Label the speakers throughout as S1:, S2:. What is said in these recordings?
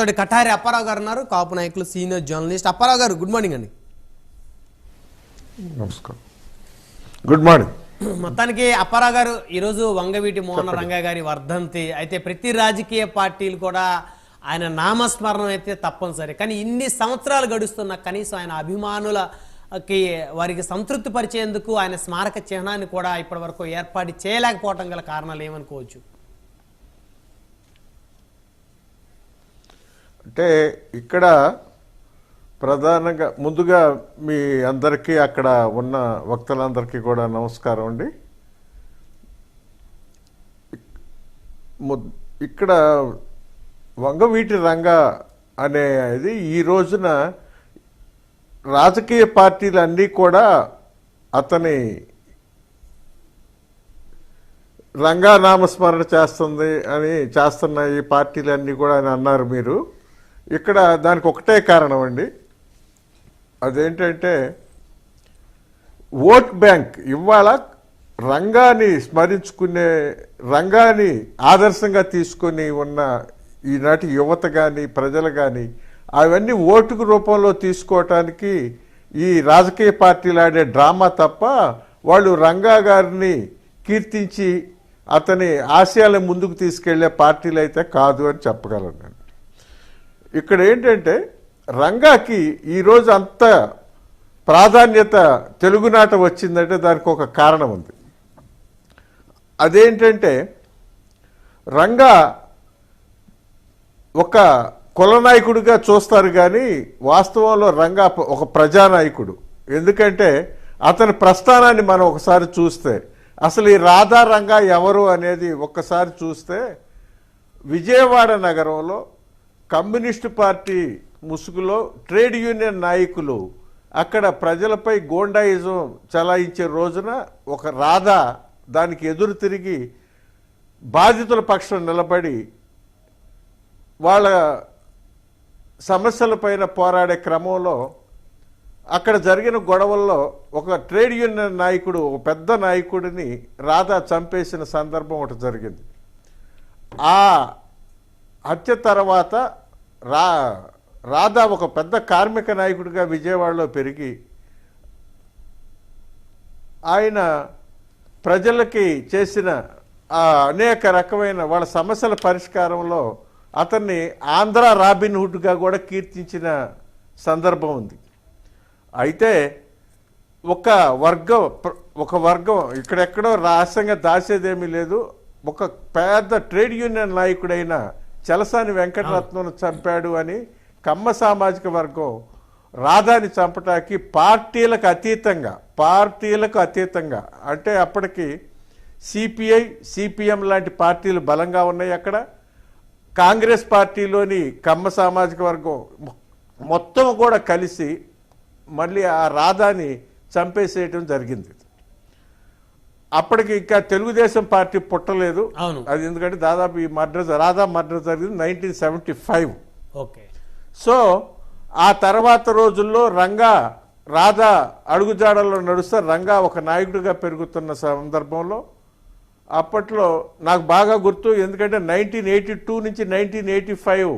S1: తోటి కటారి అప్పారావు గారు ఉన్నారు కాపు నాయకులు సీనియర్ జర్నలిస్ట్. అప్పారావు గారు గుడ్ మార్నింగ్ అండి.
S2: నమస్కారం. గుడ్ మార్నింగ్
S1: మొత్తానికి అప్పారావు గారు ఈరోజు వంగవీటి మోహన రంగ గారి వర్ధంతి. అయితే ప్రతి రాజకీయ పార్టీలు కూడా ఆయన నామస్మరణం అయితే తప్పనిసరి. కానీ ఇన్ని సంవత్సరాలు గడుస్తున్న కనీసం ఆయన అభిమానులకి వారికి సంతృప్తి పరిచేందుకు ఆయన స్మారక చిహ్నాన్ని కూడా ఇప్పటి వరకు ఏర్పాటు చేయలేకపోవటం గల కారణాలు ఏమనుకోవచ్చు?
S2: అంటే ఇక్కడ ప్రధానంగా ముందుగా మీ అందరికీ అక్కడ ఉన్న వక్తలందరికీ కూడా నమస్కారం అండి. ఇక్కడ వంగవీటి రంగ అనేది ఈ రోజున రాజకీయ పార్టీలన్నీ కూడా అతని రంగా నామస్మరణ చేస్తుంది అని చేస్తున్న ఈ పార్టీలన్నీ కూడా అని అన్నారు మీరు. ఇక్కడ దానికి ఒకటే కారణం అండి. అదేంటంటే ఓట్ బ్యాంక్ ఇవాళ రంగాన్ని స్మరించుకునే రంగాన్ని ఆదర్శంగా తీసుకొని ఉన్న ఈనాటి యువత కానీ ప్రజలు కానీ అవన్నీ ఓటుకు రూపంలో తీసుకోవటానికి ఈ రాజకీయ పార్టీలు ఆడే డ్రామా తప్ప వాళ్ళు రంగా గారిని కీర్తించి అతని ఆశయాలను ముందుకు తీసుకెళ్ళే పార్టీలు అయితే కాదు అని చెప్పగలను ఇక్కడ ఏంటంటే రంగాకి ఈరోజు అంత ప్రాధాన్యత తెలుగునాట వచ్చిందంటే దానికి ఒక కారణం ఉంది. అదేంటంటే రంగా ఒక కులనాయకుడిగా చూస్తారు కానీ వాస్తవంలో రంగా ఒక ప్రజానాయకుడు. ఎందుకంటే అతని ప్రస్థానాన్ని మనం ఒకసారి చూస్తే అసలు ఈ రాధా రంగా ఎవరు అనేది ఒక్కసారి చూస్తే విజయవాడ నగరంలో కమ్యూనిస్టు పార్టీ ముసుగులో ట్రేడ్ యూనియన్ నాయకులు అక్కడ ప్రజలపై గోండాయిజం చలాయించే రోజున ఒక రాధ దానికి ఎదురు తిరిగి బాధితుల పక్షం నిలబడి వాళ్ళ సమస్యలపైన పోరాడే క్రమంలో అక్కడ జరిగిన గొడవల్లో ఒక ట్రేడ్ యూనియన్ నాయకుడు ఒక పెద్ద నాయకుడిని రాధా చంపేసిన సందర్భం ఒకటి జరిగింది. ఆ హత్య తర్వాత రా రాధా ఒక పెద్ద కార్మిక నాయకుడిగా విజయవాడలో పెరిగి ఆయన ప్రజలకి చేసిన అనేక రకమైన వాళ్ళ సమస్యల పరిష్కారంలో అతన్ని ఆంధ్ర రాబిన్ హుడ్గా కూడా కీర్తించిన సందర్భం ఉంది. అయితే ఒక వర్గం ఒక వర్గం ఇక్కడెక్కడో రహస్యంగా దాచేదేమీ లేదు. ఒక పెద్ద ట్రేడ్ యూనియన్ నాయకుడైన చలసాని వెంకటరత్నం చంపాడు అని కమ్మ సామాజిక వర్గం రాధాని చంపటానికి పార్టీలకు అతీతంగా పార్టీలకు అతీతంగా. అంటే అప్పటికి సిపిఐ సిపిఎం లాంటి పార్టీలు బలంగా ఉన్నాయి అక్కడ. కాంగ్రెస్ పార్టీలోని కమ్మ సామాజిక వర్గం మొత్తం కూడా కలిసి మళ్ళీ ఆ రాధాని చంపేసేయటం జరిగింది. అప్పటికి ఇంకా తెలుగుదేశం పార్టీ పుట్టలేదు.
S1: అవును.
S2: అది ఎందుకంటే దాదాపు ఈ మర్డర్ రాధా మర్డర్ జరిగింది nineteen seventy five.
S1: Okay.
S2: So ఆ తర్వాత రోజుల్లో రంగా రాధా అడుగుజాడల్లో నడుస్తే రంగా ఒక నాయకుడిగా పెరుగుతున్న సందర్భంలో అప్పట్లో నాకు బాగా గుర్తు ఎందుకంటే నైన్టీన్ ఎయిటీ టూ నుంచి నైన్టీన్ ఎయిటీ ఫైవ్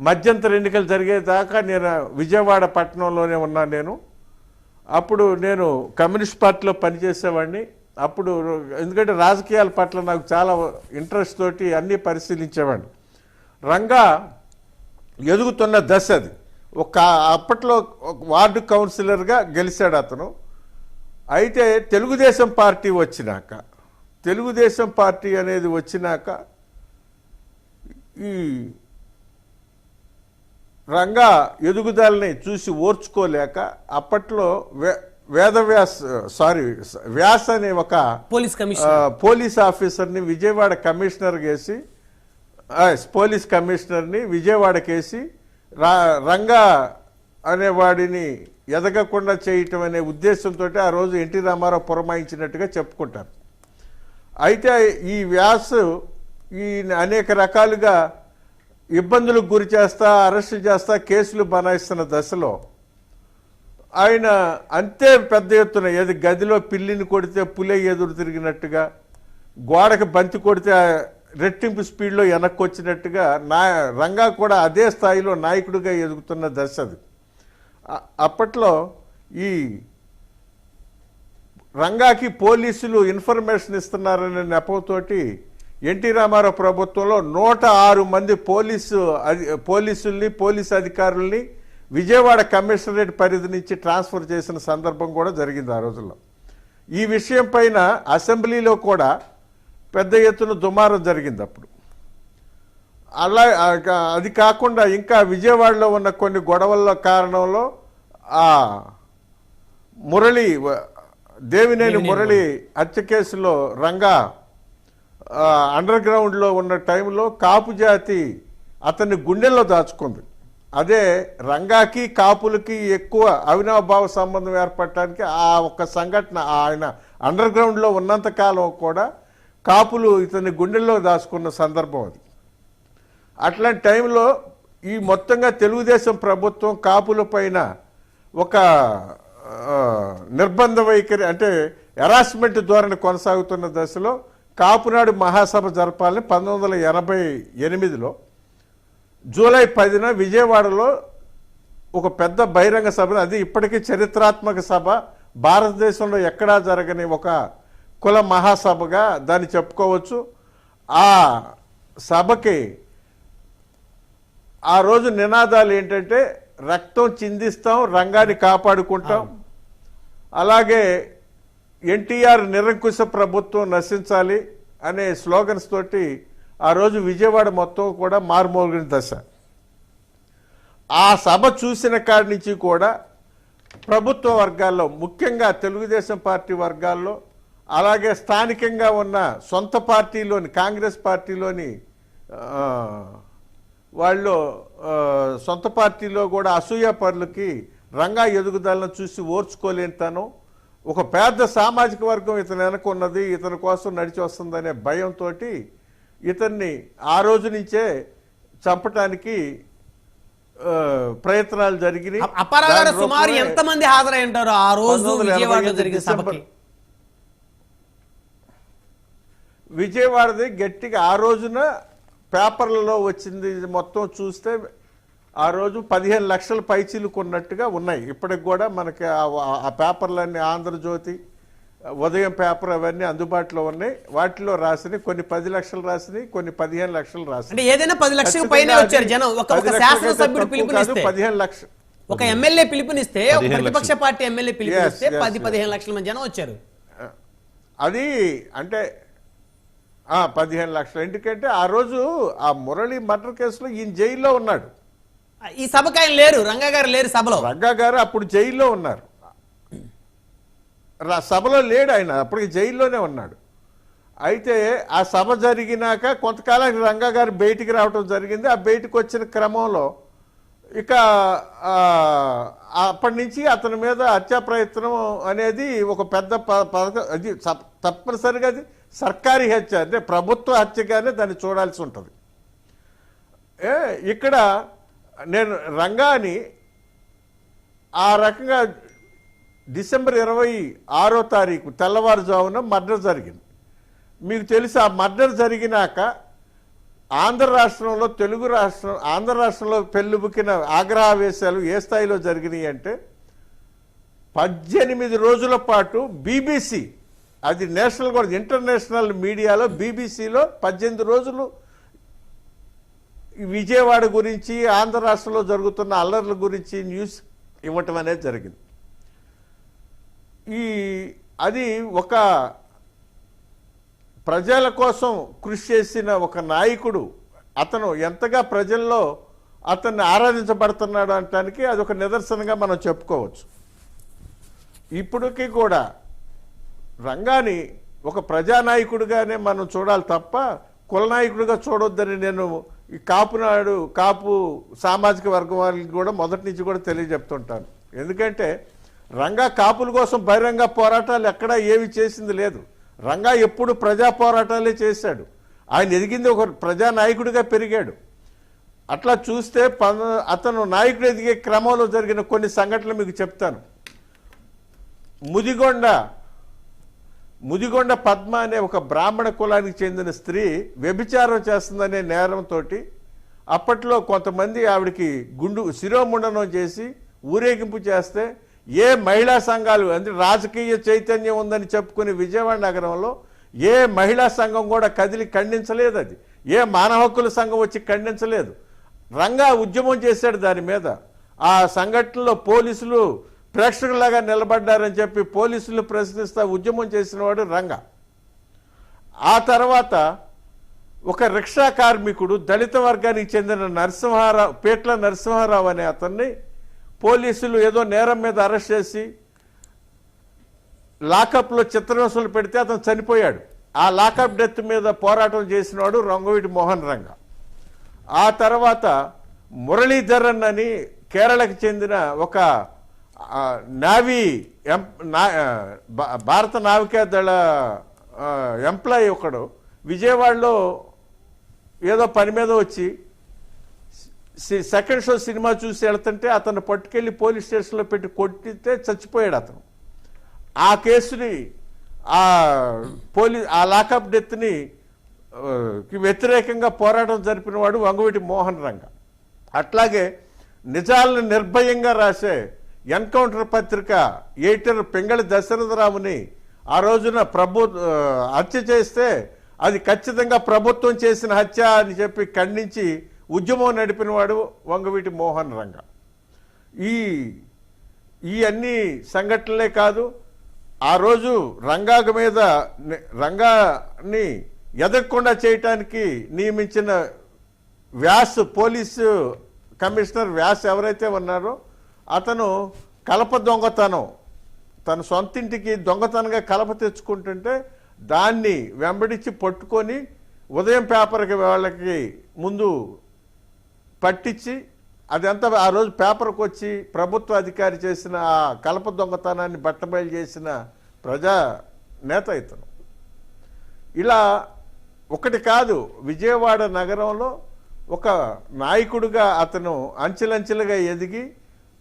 S2: మధ్యంతర ఎన్నికలు జరిగేదాకా నేను విజయవాడ పట్టణంలోనే ఉన్నాను నేను. అప్పుడు నేను కమ్యూనిస్ట్ పార్టీలో పనిచేసేవాడిని. అప్పుడు ఎందుకంటే రాజకీయాల పట్ల నాకు చాలా ఇంట్రెస్ట్ తోటి అన్నీ పరిశీలించేవాడిని. రంగా ఎదుగుతున్న దశ అది. ఒక అప్పట్లో ఒక వార్డు కౌన్సిలర్గా గెలిచాడు అతను. అయితే తెలుగుదేశం పార్టీ వచ్చినాక తెలుగుదేశం పార్టీ అనేది వచ్చినాక ఈ రంగా ఎదుగుదలని చూసి ఓర్చుకోలేక అప్పట్లో వే వేదవ్యాస్ సారీ వ్యాస్ అనే ఒక
S1: పోలీస్
S2: ఆ,
S1: కమిషన్
S2: పోలీస్ ఆఫీసర్ని విజయవాడ కమిషనర్ వేసి పోలీస్ కమిషనర్ని విజయవాడకేసి రా రంగా అనేవాడిని ఎదగకుండా చేయటం అనే ఉద్దేశంతో ఆ రోజు ఎన్టీ రామారావు పురమాయించినట్టుగా చెప్పుకుంటారు. అయితే ఈ వ్యాస్ ఈ అనేక రకాలుగా ఇబ్బందులకు గురి చేస్తా అరెస్ట్ చేస్తా కేసులు బనాయిస్తున్న దశలో ఆయన అంతే పెద్ద ఎత్తున ఏది గదిలో పిల్లిని కొడితే పులే ఎదురు తిరిగినట్టుగా గోడకి బంతి కొడితే రెట్టింపు స్పీడ్లో వెనక్కి వచ్చినట్టుగా నా రంగా కూడా అదే స్థాయిలో నాయకుడిగా ఎదుగుతున్న దశ అది. అప్పట్లో ఈ రంగాకి పోలీసులు ఇన్ఫర్మేషన్ ఇస్తున్నారనే నెపంతోటి ఎన్టీ రామారావు ప్రభుత్వంలో నూట ఆరు మంది పోలీసు అది పోలీసుల్ని పోలీసు అధికారుల్ని విజయవాడ కమిషనరేట్ పరిధి నుంచి ట్రాన్స్ఫర్ చేసిన సందర్భం కూడా జరిగింది ఆ రోజుల్లో. ఈ విషయం పైన అసెంబ్లీలో కూడా పెద్ద ఎత్తున దుమారం జరిగింది అప్పుడు. అలా అది కాకుండా ఇంకా విజయవాడలో ఉన్న కొన్ని గొడవల కారణంలో ఆ మురళి దేవినేని మురళి హత్య కేసులో రంగా అండర్ గ్రౌండ్లో ఉన్న టైంలో కాపు జాతి అతన్ని గుండెల్లో దాచుకుంది. అదే రంగాకి కాపులకి ఎక్కువ అవినాభావ సంబంధం ఏర్పడటానికి ఆ ఒక్క సంఘటన ఆయన అండర్ గ్రౌండ్లో ఉన్నంత కాలం కూడా కాపులు ఇతని గుండెల్లో దాచుకున్న సందర్భం అది. అట్లాంటి టైంలో ఈ మొత్తంగా తెలుగుదేశం ప్రభుత్వం కాపుల పైన ఒక నిర్బంధ వైఖరి అంటే హెరాస్మెంట్ ధోరణి కొనసాగుతున్న దశలో కాపునాడు మహాసభ జరపాలని పంతొమ్మిది వందల ఎనభై ఎనిమిదిలో జూలై పదిన విజయవాడలో ఒక పెద్ద బహిరంగ సభ అది ఇప్పటికీ చరిత్రాత్మక సభ. భారతదేశంలో ఎక్కడా జరగని ఒక కుల మహాసభగా దాన్ని చెప్పుకోవచ్చు. ఆ సభకి ఆ రోజు నినాదాలు ఏంటంటే రక్తం చిందిస్తాం రంగాన్ని కాపాడుకుంటాం. అలాగే ఎన్టీఆర్ నిరంకుశ ప్రభుత్వం నశించాలి అనే స్లోగన్స్ తోటి ఆ రోజు విజయవాడ మొత్తం కూడా మారుమోగిన దశ. ఆ సభ చూసిన కాడి నుంచి కూడా ప్రభుత్వ వర్గాల్లో ముఖ్యంగా తెలుగుదేశం పార్టీ వర్గాల్లో అలాగే స్థానికంగా ఉన్న సొంత పార్టీలోని కాంగ్రెస్ పార్టీలోని వాళ్ళు సొంత పార్టీలో కూడా అసూయ పరులకి రంగా ఎదుగుదలను చూసి ఓర్చుకోలేని తను ఒక పెద్ద సామాజిక వర్గం ఇతను వెనక ఉన్నది ఇతని కోసం నడిచి వస్తుందనే భయంతో ఇతన్ని ఆ రోజు నుంచే చంపటానికి ప్రయత్నాలు జరిగినాయి.
S1: అప్పారావు సుమారు
S2: రూపమే
S1: ఎంత మంది హాజరై ఉంటారు ఆ రోజు
S2: 1988
S1: విజయవాడలో జరిగిన సభకి.
S2: విజయవాడది గట్టిగా ఆ రోజున పేపర్లలో వచ్చింది మొత్తం చూస్తే ఆ రోజు పదిహేను లక్షల పైచీలకు ఉన్నట్టుగా ఉన్నాయి. ఇప్పటికి కూడా మనకి ఆ- ఆ పేపర్లన్నీ ఆంధ్రజ్యోతి ఉదయం పేపర్ అవన్నీ అందుబాటులో ఉన్నాయి. వాటిలో రాసినవి కొన్ని పది లక్షలు రాసినవి కొన్ని పదిహేను లక్షలు రాసినవి.
S1: అంటే ఏదైనా పది లక్షల పైన వచ్చారు
S2: అది
S1: జనం. ఒక శాసనసభ్యుడు పిలుపునిస్తే.
S2: పదిహేను లక్షలు
S1: ఒక ఎమ్మెల్యే పిలుపునిస్తే ప్రతిపక్ష పార్టీ ఎమ్మెల్యే పిలుపునిస్తే పది. పదిహేను లక్షల మంది జనం వచ్చారు.
S2: అది అంటే ఆ, పదిహేను లక్షలు. ఎందుకంటే ఆ రోజు ఆ మురళి మర్డర్ కేసులో ఈయన జైల్లో ఉన్నాడు.
S1: ఈ సభకు ఆయన లేరు. రంగా గారు లేరు సభలో.
S2: రంగా గారు అప్పుడు జైల్లో ఉన్నారు. సభలో లేడు ఆయన అప్పటికి జైల్లోనే ఉన్నాడు. అయితే ఆ సభ జరిగినాక కొంతకాలానికి రంగా గారు బయటికి రావటం జరిగింది. ఆ బయటికి వచ్చిన క్రమంలో ఇక అప్పటి నుంచి అతని మీద హత్యా ప్రయత్నం అనేది ఒక పెద్ద ప- పథకం అది తప్పనిసరిగా అది సర్కారీ హత్య అంటే ప్రభుత్వ హత్యగానే దాన్ని చూడాల్సి ఉంటుంది. ఏ, ఇక్కడ నేను రంగాని ఆ రకంగా డిసెంబర్ ఇరవై ఆరో తారీఖు తెల్లవారుజామున మర్డర్ జరిగింది. మీకు తెలుసు ఆ మర్డర్ జరిగినాక ఆంధ్ర రాష్ట్రంలో తెలుగు రాష్ట్రం ఆంధ్ర రాష్ట్రంలో పెళ్ళుబుకిన ఆగ్రహావేశాలు ఏ స్థాయిలో జరిగినాయి అంటే పద్దెనిమిది రోజుల పాటు బీబీసీ అది నేషనల్ కూడా ఇంటర్నేషనల్ మీడియాలో బీబీసీలో పద్దెనిమిది రోజులు విజయవాడ గురించి ఆంధ్ర రాష్ట్రంలో జరుగుతున్న అల్లర్ల గురించి న్యూస్ ఇవ్వటం అనేది జరిగింది. ఈ అది ఒక ప్రజల కోసం కృషి చేసిన ఒక నాయకుడు అతను ఎంతగా ప్రజల్లో అతన్ని ఆరాధించబడుతున్నాడు అనటానికి అది ఒక నిదర్శనంగా మనం చెప్పుకోవచ్చు. ఇప్పటికీ కూడా రంగాన్ని ఒక ప్రజానాయకుడిగానే మనం చూడాలి తప్ప కులనాయకుడిగా చూడొద్దని నేను ఈ కాపునాడు కాపు సామాజిక వర్గం వాళ్ళకి కూడా మొదటి నుంచి కూడా తెలియజెప్తుంటాను. ఎందుకంటే రంగా కాపుల కోసం బహిరంగ పోరాటాలు ఎక్కడా ఏవి చేసింది లేదు. రంగా ఎప్పుడు ప్రజా పోరాటాలే చేశాడు. ఆయన ఎదిగింది ఒక ప్రజానాయకుడిగా పెరిగాడు. అట్లా చూస్తే అతను నాయకుడు ఎదిగే క్రమంలో జరిగిన కొన్ని సంఘటనలు మీకు చెప్తాను. ముదిగొండ ముదిగొండ పద్మ అనే ఒక బ్రాహ్మణ కులానికి చెందిన స్త్రీ వ్యభిచారం చేస్తుందనే నేరంతో అప్పట్లో కొంతమంది ఆవిడకి గుండు శిరోముండనం చేసి ఊరేగింపు చేస్తే ఏ మహిళా సంఘాలు అంటే రాజకీయ చైతన్యం ఉందని చెప్పుకునే విజయవాడ నగరంలో ఏ మహిళా సంఘం కూడా కదిలి ఖండించలేదు అది. ఏ మానవ హక్కుల సంఘం వచ్చి ఖండించలేదు. రంగా ఉద్యమం చేశాడు దాని మీద. ఆ సంఘటనలో పోలీసులు ప్రేక్షకులాగా నిలబడ్డారని చెప్పి పోలీసులు ప్రశ్నిస్తా ఉద్యమం చేసిన వాడు రంగా. ఆ తర్వాత ఒక రిక్షా కార్మికుడు దళిత వర్గానికి చెందిన నరసింహారావు పేట్ల నరసింహారావు అనే అతన్ని పోలీసులు ఏదో నేరం మీద అరెస్ట్ చేసి లాకప్లో చిత్రహింసలు పెడితే అతను చనిపోయాడు. ఆ లాకప్ డెత్ మీద పోరాటం చేసినవాడు రంగవీటి మోహన్ రంగ. ఆ తర్వాత మురళీధరన్ అని కేరళకు చెందిన ఒక నావీ ఎం నా- భారత నావికా దళ ఎంప్లాయీ ఒకడు విజయవాడలో ఏదో పని మీద వచ్చి సెకండ్ షో సినిమా చూసి వెళ్తుంటే అతను పట్టుకెళ్ళి పోలీస్ స్టేషన్లో పెట్టి కొట్టితే చచ్చిపోయాడు అతను. ఆ కేసుని ఆ పోలీ ఆ లాకప్ డెత్ని వ్యతిరేకంగా పోరాటం జరిపిన వాడు వంగవీటి మోహన్ రంగ. అట్లాగే నిజాలను నిర్భయంగా రాసే ఎన్కౌంటర్ పత్రిక ఎయిటర్ పెంగళి దశరథరాముని ఆ రోజున ప్రభు హత్య చేస్తే అది ఖచ్చితంగా ప్రభుత్వం చేసిన హత్య అని చెప్పి ఖండించి ఉద్యమం నడిపినవాడు వంగవీటి మోహన్ రంగ. ఈ ఈ అన్ని సంఘటనలే కాదు ఆ రోజు రంగాకు మీద రంగాన్ని ఎదగకుండా చేయటానికి నియమించిన వ్యాస్ పోలీసు కమిషనర్ వ్యాస్ ఎవరైతే ఉన్నారో అతను కలప దొంగతనం తన సొంతింటికి దొంగతనంగా కలప తెచ్చుకుంటుంటే దాన్ని వెంబడించి పట్టుకొని ఉదయం పేపర్కి వాళ్ళకి ముందు పట్టించి అదంతా ఆ రోజు పేపర్కి వచ్చి ప్రభుత్వ అధికారి చేసిన ఆ కలప దొంగతనాన్ని బట్టబయలు చేసిన ప్రజా నేత ఇతను. ఇలా ఒకటి కాదు విజయవాడ నగరంలో ఒక నాయకుడిగా అతను అంచెలంచెలుగా ఎదిగి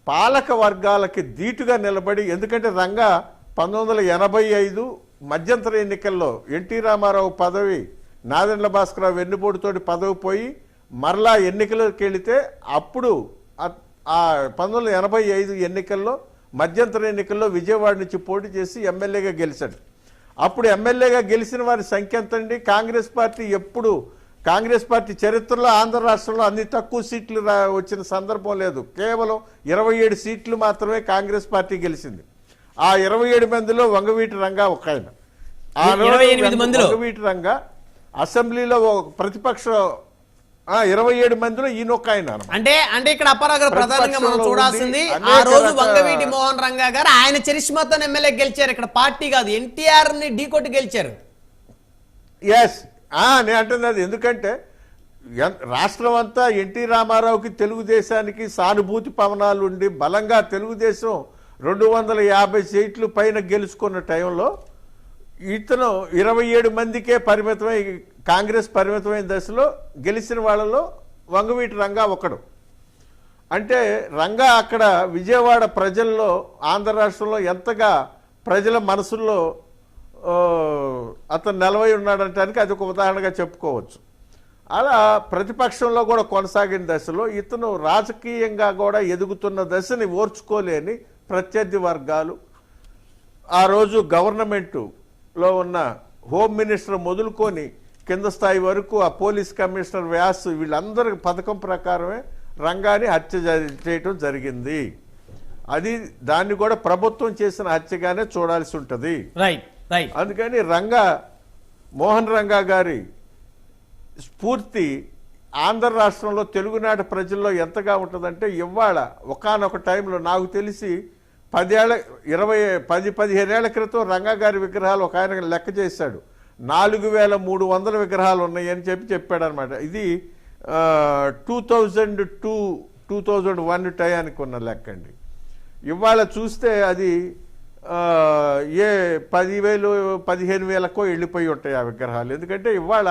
S2: పాలక వర్గాలకి ధీటుగా నిలబడి ఎందుకంటే రంగా పంతొమ్మిది వందల ఎనభై ఐదు మధ్యంతర ఎన్నికల్లో ఎన్టీ రామారావు పదవి నాదెండ్ల భాస్కరరావు వెన్నుపోటుతోటి పదవి పోయి మరలా ఎన్నికలకు వెళితే అప్పుడు ఆ- పంతొమ్మిది ఎనభై ఐదు ఎన్నికల్లో మధ్యంతర ఎన్నికల్లో విజయవాడ నుంచి పోటీ చేసి ఎమ్మెల్యేగా గెలిచాడు. అప్పుడు ఎమ్మెల్యేగా గెలిచిన వారి సంఖ్య ఎంతండి? కాంగ్రెస్ పార్టీ ఎప్పుడు కాంగ్రెస్ పార్టీ చరిత్రలో ఆంధ్ర రాష్ట్రంలో అన్ని తక్కువ సీట్లు వచ్చిన సందర్భం లేదు. కేవలం ఇరవై ఏడు సీట్లు మాత్రమే కాంగ్రెస్ పార్టీ గెలిచింది. ఆ ఇరవై ఏడు మందిలో వంగవీటి రంగా ఒక ఆయన. ఆ రోజు
S1: 28 మందిలో?
S2: వంగవీటి రంగా అసెంబ్లీలో ప్రతిపక్ష ఇరవై ఏడు మందిలో ఈయన ఒక ఆయన.
S1: అంటే అంటే ఇక్కడ అప్పారావు ప్రధానంగా మనం చూడాల్సింది ఆ రోజు వంగవీటి మోహన్ రంగా గారు ఆయన చరిష్మాతో ఎమ్మెల్యే గెలిచారు. ఇక్కడ పార్టీ కాదు ఎన్టీఆర్ని ఢీకొట్టి గెలిచారు.
S2: ఎస్ నేను అంటుంది అది. ఎందుకంటే రాష్ట్రం అంతా ఎన్టీ రామారావుకి తెలుగుదేశానికి సానుభూతి పవనాలు ఉండి బలంగా తెలుగుదేశం రెండు వందల యాభై సీట్లు పైన గెలుచుకున్న టైంలో ఇతను ఇరవై ఏడు మందికే పరిమితమై కాంగ్రెస్ పరిమితమైన దశలో గెలిచిన వాళ్ళలో వంగవీటి రంగా ఒకడు అంటే రంగా అక్కడ విజయవాడ ప్రజల్లో ఆంధ్ర రాష్ట్రంలో ఎంతగా ప్రజల మనసుల్లో అతను నిలవై ఉన్నాడంటానికి అది ఒక ఉదాహరణగా చెప్పుకోవచ్చు. అలా ప్రతిపక్షంలో కూడా కొనసాగిన దశలో ఇతను రాజకీయంగా కూడా ఎదుగుతున్న దశని ఓర్చుకోలేని ప్రత్యర్థి వర్గాలు. ఆ రోజు గవర్నమెంటులో ఉన్న హోమ్ మినిస్టర్ మొదలుకొని కింద స్థాయి వరకు ఆ పోలీస్ కమిషనర్ వ్యాస్ వీళ్ళందరి పథకం ప్రకారమే రంగాన్ని హత్య చేయటం జరిగింది. అది దాన్ని కూడా ప్రభుత్వం చేసిన హత్యగానే చూడాల్సి ఉంటుంది. అందుకని రంగా మోహన్ రంగా గారి స్ఫూర్తి ఆంధ్ర రాష్ట్రంలో తెలుగునాట ప్రజల్లో ఎంతగా ఉంటుందంటే ఇవాళ ఒకానొక టైంలో నాకు తెలిసి పదేళ్ళ ఇరవై పది పదిహేనేళ్ళ క్రితం రంగా గారి విగ్రహాలు ఒక ఆయన లెక్క చేశాడు. నాలుగు వేల మూడు వందల విగ్రహాలు ఉన్నాయని చెప్పి చెప్పాడు అనమాట ఇది two thousand two two thousand one టయానికి ఉన్న లెక్క అండి ఇవాళ చూస్తే అది ఏ పదివేలు పదిహేను వేలకో వెళ్ళిపోయి ఉంటాయి ఆ విగ్రహాలు. ఎందుకంటే ఇవాళ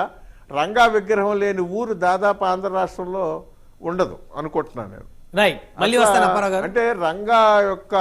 S2: రంగా విగ్రహం లేని ఊరు దాదాపు ఆంధ్ర రాష్ట్రంలో ఉండదు అనుకుంటున్నాను నేను. అంటే రంగా యొక్క